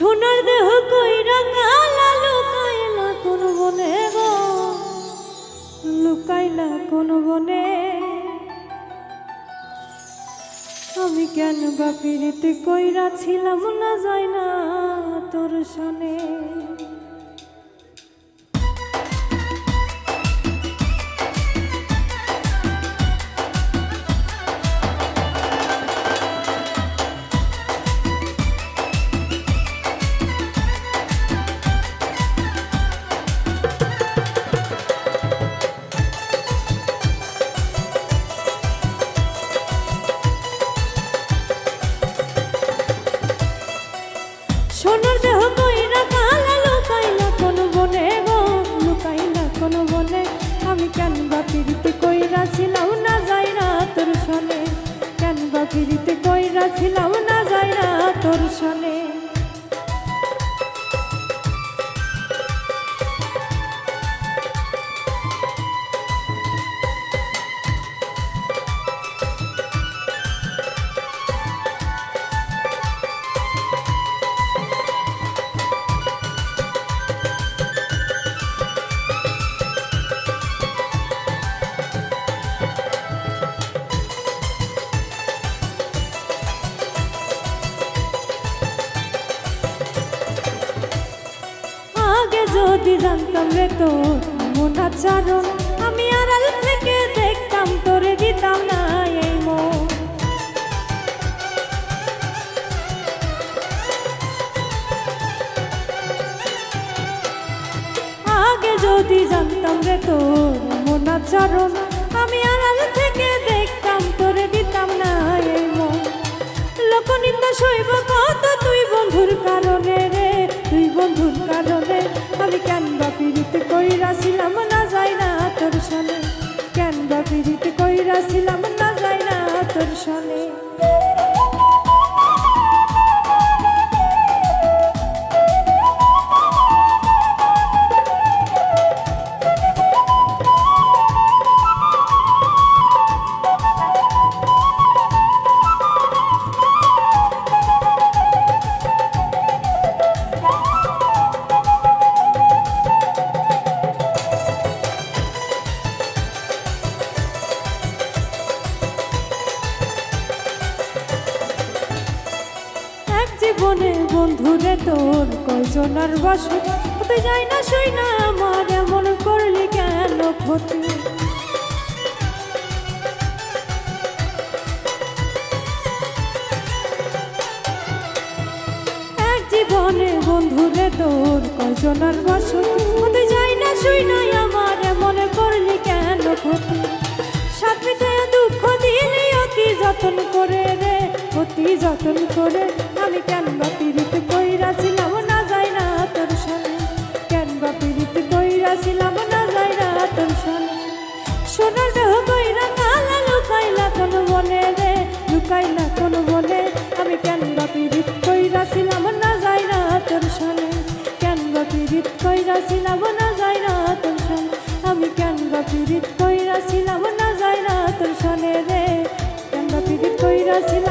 সোনার দেহ কইরা কালা কইলা কোন বনে গো। লুকাইলা কোন বনে। আমি কেন বা পিড়িতে কইরা ছিলাম না যাই না তোর সনে। সোনার দেহ কইরা কালা লুকাইলা, কোন বনে গো? লুকাইলা, কোন বনে? আমি কেন বা পিড়িতে কইরা ছিলাম না যাই না তোর সনে? কেন বা পিড়িতে কইরা ছিলাম না যাই না তোর সনে? যদি জানতাম রে তো মন আচরণ, আমি আড়াল থেকে দেখতাম তোরে দিতাম না যদি জানতাম রে তোর মন আচরণ কইরাছিলাম না যাই না তোর সনে জীবনে বন্ধুরে তোর কয়জনার বাসু? হতে যাই না সই না আমার, এমন করলি কেন ক্ষতি? এক জীবনে বন্ধুরে তোর কয়জনার বাসু? হতে যাই না সই না আমার, এমন করলি কেন ক্ষতি? সাথে দুঃখ দিলি অতি যত্ন করে রে, অতি যত্ন করে। আমি কেন বা পিড়িতে কইরাছিলাম না যাই না তোর সনে কেন বা পিড়িতে কইরাছিলাম না যাই না তোর সনে সোনার দেহ কইরা কালা লুকাইলা কোন বনে রে, লুকাইলা কোন বনে। আমি কেন বা পিড়িত কইরাছিলাম না যাই না তোর সনে কেন বা পিড়িত কইরাছিলাম না যাই না তোর সনে আমি কেন বা পিড়িত কইরাছিলাম না যাই না তোর সনে রে। কেন বা পিড়িত কইরাছিলাম